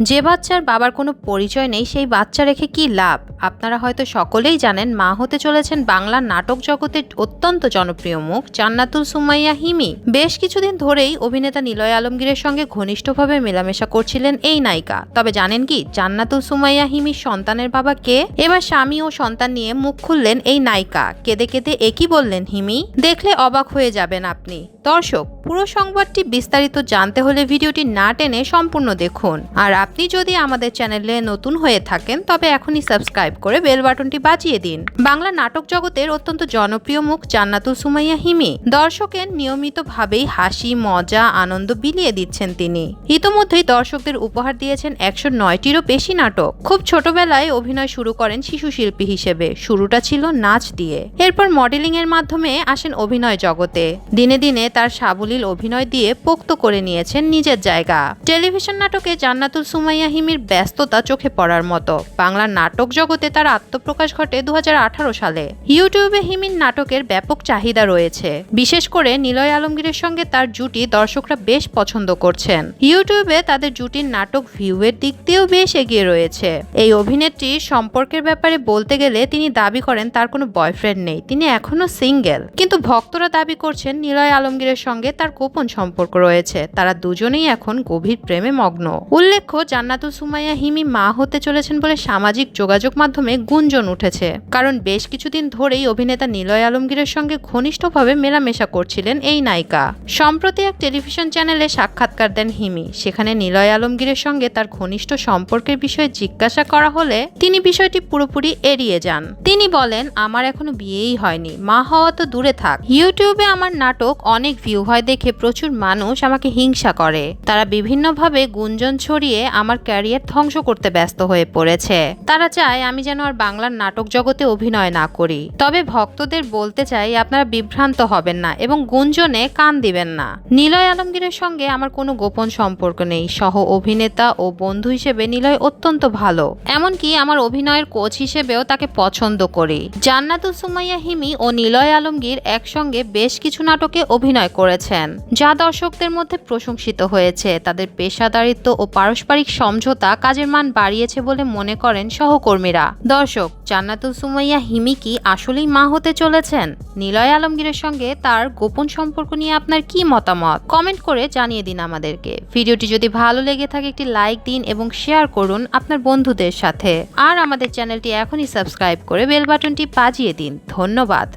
যে বাচ্চার বাবার কোনো পরিচয় নেই, সেই বাচ্চা রেখে কি লাভ? আপনারা হয়তো সকলেই জানেন, মা হতে চলেছেন বাংলার নাটক জগতের অত্যন্ত জনপ্রিয় মুখ, জান্নাতুল সুমাইয়া হিমি। বেশ কিছুদিন ধরেই অভিনেতা নিলয় আলমগীরের সঙ্গে ঘনিষ্ঠভাবে মেলামেশা করছিলেন এই নায়িকা। তবে জানেন কি, জান্নাতুল সুমাইয়া হিমির সন্তানের বাবা কে? এবার স্বামী ও সন্তান নিয়ে মুখ খুললেন এই নায়িকা। কেঁদে কেঁদে একই বললেন হিমি? দেখলে অবাক হয়ে যাবেন আপনি। দর্শক, পুরো সংবাদটি বিস্তারিত জানতে হলে ভিডিওটি না টেনে সম্পূর্ণ দেখুন। আর আপনি যদি আমাদের চ্যানেলে নতুন হয়ে থাকেন, তবে এখনই সাবস্ক্রাইব করে বেল বাটনটি বাজিয়ে দিন। বাংলা নাটক জগতের অত্যন্ত জনপ্রিয় মুখ জান্নাতুল সুমাইয়া হিমি। দর্শকের নিয়মিতভাবেই হাসি, মজা, আনন্দ বিলিয়ে দিচ্ছেন তিনি। ইতোমধ্যেই দর্শকদের উপহার দিয়েছেন একশো নয়টিরও বেশি নাটক। খুব ছোটবেলায় অভিনয় শুরু করেন শিশু শিল্পী হিসেবে। শুরুটা ছিল নাচ দিয়ে। এরপর মডেলিং এর মাধ্যমে আসেন অভিনয় জগতে। দিনে দিনে তার সাবলীল অভিনয় দিয়ে পোক্ত করে নিয়েছেন নিজের জায়গা। টেলিভিশন নাটকে জান্নাতুল সুমাইয়া হিমির ব্যস্ততা চোখে পড়ার মতো। বাংলার নাটক জগতে তার আত্মপ্রকাশ ঘটে দুহাজার আঠারো সালে। ইউটিউবে হিমির নাটকের ব্যাপক চাহিদা রয়েছে। বিশেষ করে নিলয় আলমগীরের সঙ্গে তার জুটি দর্শকরা বেশ পছন্দ করছেন। ইউটিউবে তাদের জুটির নাটক ভিউয়ের দিক দিয়েও বেশ এগিয়ে রয়েছে। এই অভিনেত্রী সম্পর্কের ব্যাপারে বলতে গেলে তিনি দাবি করেন, তার কোনো বয়ফ্রেন্ড নেই। তিনি এখনও সিঙ্গেল। কিন্তু ভক্তরা দাবি করছেন, নিলয় আলমগীরের সঙ্গে তার গোপন সম্পর্ক রয়েছে। তারা দুজনেই এখন গভীর প্রেমে মগ্ন। উল্লেখ্য, জান্নাতুল সুমাইয়া হিমি মা হতে চলেছেন বলে সামাজিক যোগাযোগ মাধ্যমে গুঞ্জন উঠেছে। কারণ বেশ কিছুদিন ধরেই অভিনেতা নিলয় আলমগীরের সঙ্গে ঘনিষ্ঠভাবে মেলামেশা করছিলেন এই নায়িকা। সম্প্রতি এক টেলিভিশন চ্যানেলে সাক্ষাৎকার দেন হিমি। সেখানে নিলয় আলমগীরের সঙ্গে তার ঘনিষ্ঠ সম্পর্কের বিষয়ে জিজ্ঞাসা করা হলে তিনি বিষয়টি পুরোপুরি এড়িয়ে যান। তিনি বলেন, আমার এখনও বিয়েই হয়নি। মা হওয়া তো দূরে থাক। ইউটিউবে আমার নাটক অনেক ভিউ হয় দেখে প্রচুর মানুষ আমাকে হিংসা করে। তারা বিভিন্নভাবে গুঞ্জন ছড়িয়ে আমার ক্যারিয়ার ধ্বংস করতে ব্যস্ত হয়ে পড়েছে। তারা চায় আমি যেন আর বাংলার নাটক জগতে অভিনয় না করি। তবে ভক্তদের বলতে চাই, আপনারা বিভ্রান্ত হবেন না এবং গুঞ্জনে কান দিবেন না। নিলয় আলমগীরের সঙ্গে আমার কোনো গোপন সম্পর্ক নেই। সহ অভিনেতা ও বন্ধু হিসেবে নিলয় অত্যন্ত ভালো। এমনকি আমার অভিনয়ের কোচ হিসেবেও তাকে পছন্দ করি। জান্নাতুল সুমাইয়া হিমি ও নিলয় আলমগীর একসঙ্গে বেশ কিছু নাটকে অভিনয় করেছেন। যা দর্শকদের মধ্যে প্রশংসিত হয়েছে। তাদের পেশাদারিত্ব ও পারস্পরিক সমঝোতা কাজের মান বাড়িয়েছে বলে মনে করেন সহকর্মীরা। দর্শক, জান্নাতুল সুমাইয়া হিমি কি আসলেই মা হতে চলেছেন? নিলয় আলমগীরের সঙ্গে তার গোপন সম্পর্ক নিয়ে আপনার কি মতামত? কমেন্ট করে জানিয়ে দিন আমাদেরকে। ভিডিওটি যদি ভালো লেগে থাকে, একটি লাইক দিন এবং শেয়ার করুন আপনার বন্ধুদের সাথে। আর আমাদের চ্যানেলটি এখনই সাবস্ক্রাইব করে বেল বাটনটি বাজিয়ে দিন। ধন্যবাদ।